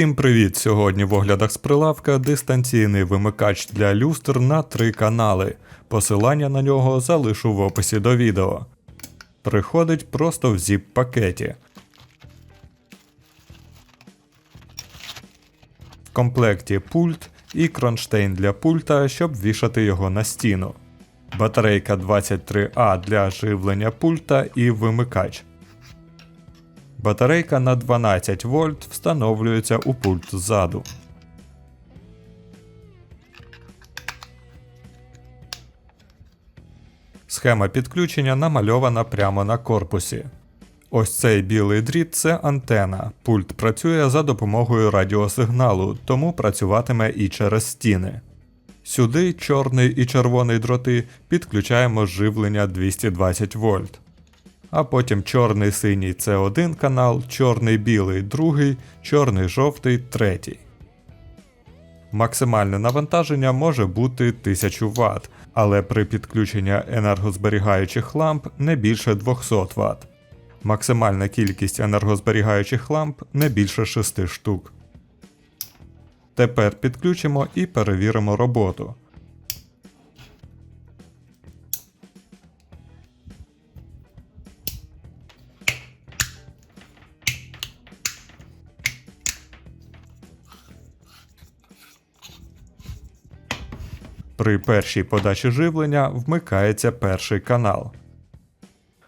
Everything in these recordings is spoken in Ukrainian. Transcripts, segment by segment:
Всім привіт! Сьогодні в оглядах з прилавка дистанційний вимикач для люстр на три канали. Посилання на нього залишу в описі до відео. Приходить просто в zip пакеті. В комплекті пульт і кронштейн для пульта, щоб вішати його на стіну. Батарейка 23А для живлення пульта і вимикач. Батарейка на 12 вольт встановлюється у пульт ззаду. Схема підключення намальована прямо на корпусі. Ось цей білий дріт це антена. Пульт працює за допомогою радіосигналу, тому працюватиме і через стіни. Сюди чорний і червоний дроти підключаємо живлення 220 вольт а потім чорний синій це один канал, чорний білий другий, чорний жовтий третій. Максимальне навантаження може бути 1000 Вт, але при підключенні енергозберігаючих ламп не більше 200 Вт. Максимальна кількість енергозберігаючих ламп не більше 6 штук. Тепер підключимо і перевіримо роботу. При першій подачі живлення вмикається перший канал.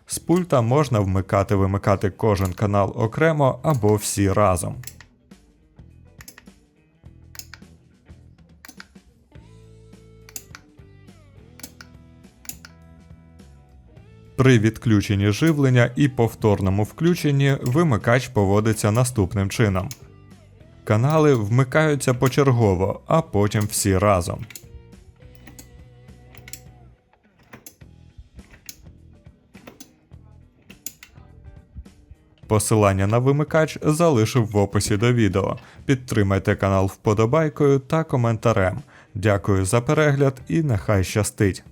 З пульта можна вмикати-вимикати кожен канал окремо або всі разом. При відключенні живлення і повторному включенні вимикач поводиться наступним чином. Канали вмикаються почергово, а потім всі разом. Посилання на вимикач залишив в описі до відео. Підтримайте канал вподобайкою та коментарем. Дякую за перегляд і нехай щастить!